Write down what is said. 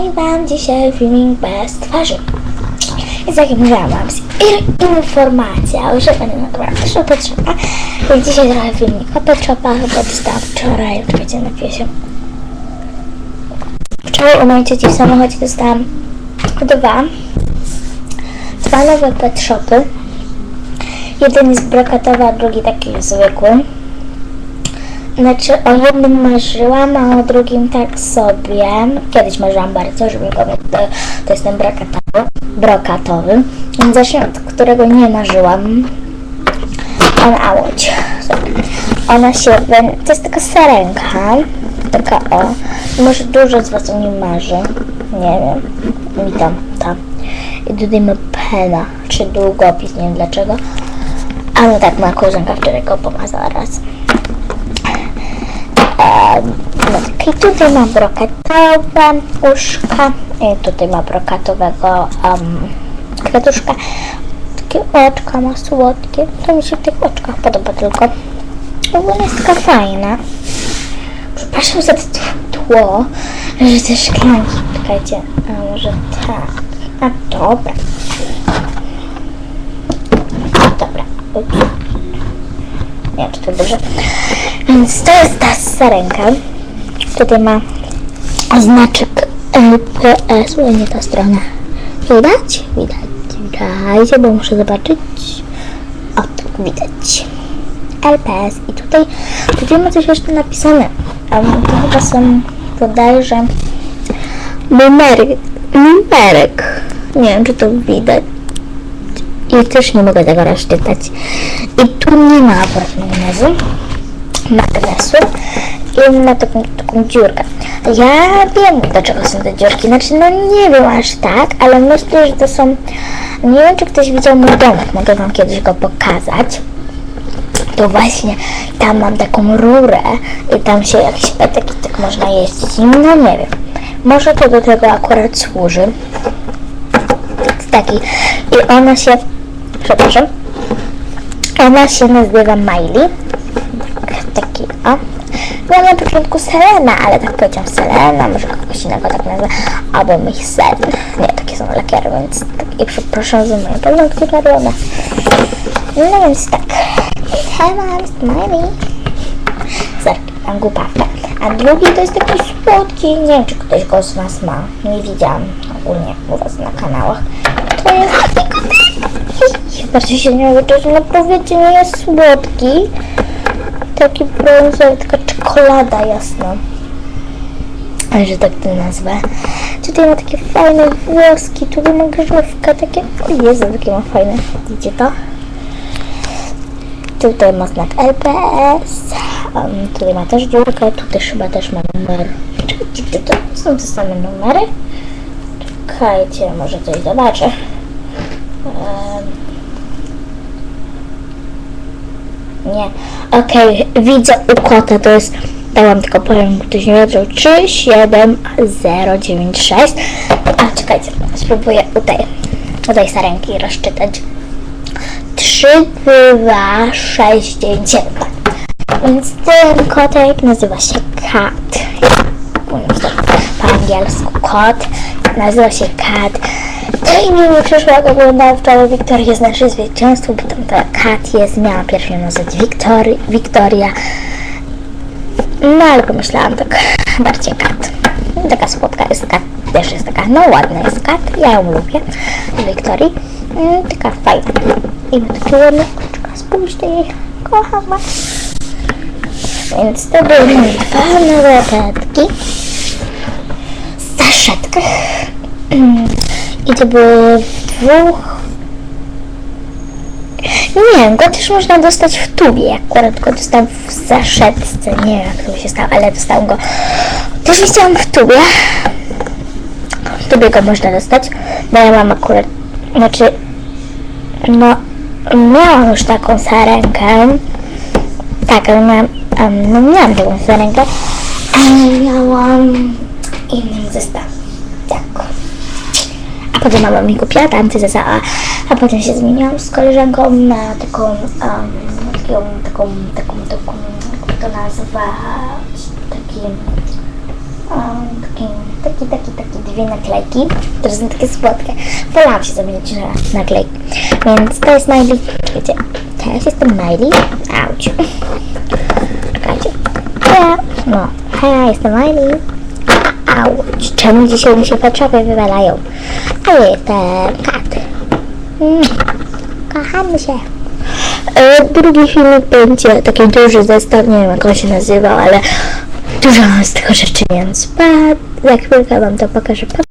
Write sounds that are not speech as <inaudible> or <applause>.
Nagranie Wam dzisiaj filmik bez twarzy. Więc jak mówiłam Wam, informacja, że będę nagrała też o Shopa. Więc dzisiaj trochę filmik o Shopa, chyba dostałam wczoraj, czekajcie, napiję się. Wczoraj u mojej cieci w samochodzie dostałam dwa, dwa nowe Shopy. Jeden jest brokatowy, a drugi taki zwykły. Znaczy o jednym marzyłam, a o drugim tak sobie. Kiedyś marzyłam bardzo, żeby go. To, to jest ten brokatowy. brokatowy. Zacznę od którego nie marzyłam. Ona, a łódź. Ona się, to jest taka sarenka. Taka o. Może dużo z Was o nim marzy. Nie wiem. Mi tam, tam. I tutaj ma pena, czy długopis, nie wiem dlaczego. Ale tak, moja koleżanka wczoraj go pomazała raz. No tutaj ma brokatowe uszka. I tutaj ma brokatowego um, kwiatuszka. Takie oczka ma słodkie. To mi się w tych oczkach podoba tylko. Ogólnie jest taka fajna. Przepraszam za to tło, że te szklanki. Czekajcie, a może tak. A dobra. Dobra. Ups. Nie wiem, czy to dobrze. Więc to jest ta sarenka. Tutaj ma znaczek LPS, ale nie ta strona. Widać? Widać. Dajcie, bo muszę zobaczyć. O, tu widać. LPS i tutaj, tutaj ma coś jeszcze napisane. A to chyba są bodajże numery, numerek. Nie wiem, czy to widać. I też nie mogę tego rozczytać. I tu nie ma akurat majonezu, magnesu i ma taką, taką dziurkę. Ja wiem, do czego są te dziurki. Znaczy, no nie wiem aż tak, ale myślę, że to są... Nie wiem, czy ktoś widział mój domek. Mogę wam kiedyś go pokazać. To właśnie tam mam taką rurę i tam się jakiś petek i tak można jeździć. No nie wiem. Może to do tego akurat służy. Taki. I ona się... Przepraszam. Ona się nazywa Miley. Taki, o. Ja na początku Selena, ale tak powiedziałam Selena, może kogoś innego tak nazwę. Albo Michsen. Nie, takie są lakiery, więc tak. I przepraszam za moje paznokcie czerwone. No więc tak. Hello, Smiley. Zerki, mam głupawkę. A drugi to jest taki słodki. Nie wiem, czy ktoś go z Was ma. Nie widziałam ogólnie u Was na kanałach. To jest taki kotek. Bardzo się nie mogę, że naprawdę nie jest słodki. Taki brązowy, taka czekolada jasna. Ale że tak to nazwę. Tutaj ma takie fajne włoski, tutaj ma grzywkę, takie... O Jezu, jakie ma fajne. Widzicie to? Tutaj ma znak LPS. Um, tutaj ma też dziurkę, tu też chyba też ma numer. Czekajcie, to są te same numery? Czekajcie, może coś zobaczę. Em, nie. Okej, widzę u kota, to jest, dałam tylko powiem, ktoś nie wiedział, 37096. A, czekajcie, spróbuję tutaj, tutaj sarenki rozczytać. 3, 2, 6, 9, 7. Więc ten kotek nazywa się Kat. Mówiąc to po angielsku kot. Nazywa się Kat. To imię mi przyszło, jak oglądałam wczoraj Wiktorię z nasze zwycięstwo, bo tam ta Kat jest, miała pierwszą nazwę Wiktory, Wiktoria. No ale pomyślałam tak bardziej Kat. Taka słodka jest Kat, też jest taka, no ładna jest Kat, ja ją lubię, Wiktorii. Mm, taka fajna. I ma takie ładne oczka, spójrzcie jej, kocham was. Więc to były dwa nowe petki. Zaszetkach. <clears throat> I to było dwóch. Nie go też można dostać w tubie. Akurat go dostałam w zaszetce. Nie wiem, jak to się stało, ale dostałam go. Też chciałam w tubie. W tubie go można dostać, bo ja mam akurat. Znaczy, no, miałam już taką sarenkę. Tak, ale miałam, um, no miałam taką sarenkę, ale miałam inny zestaw. Potem mama mi kupiła zestaw, a, a potem się zmieniłam z koleżanką na taką, um, taką, taką, taką, taką, jak to nazwać, taki, um, taki, taki taki, taki, dwie naklejki, które są takie słodkie. Wolałam się zamienić na naklejki. Więc to jest Miley. Czekajcie. Teraz jestem Miley. Auć. Czekajcie. Ja. No. Ja jestem Miley. Auć. Czemu dzisiaj mi się patrzowie wywalają? A jestem kat. Mm. Kochamy się. E, Drugi filmik będzie taki duży zestaw, nie wiem jak on się nazywał, ale dużo z tego rzeczy, więc pa, za chwilkę wam to pokażę.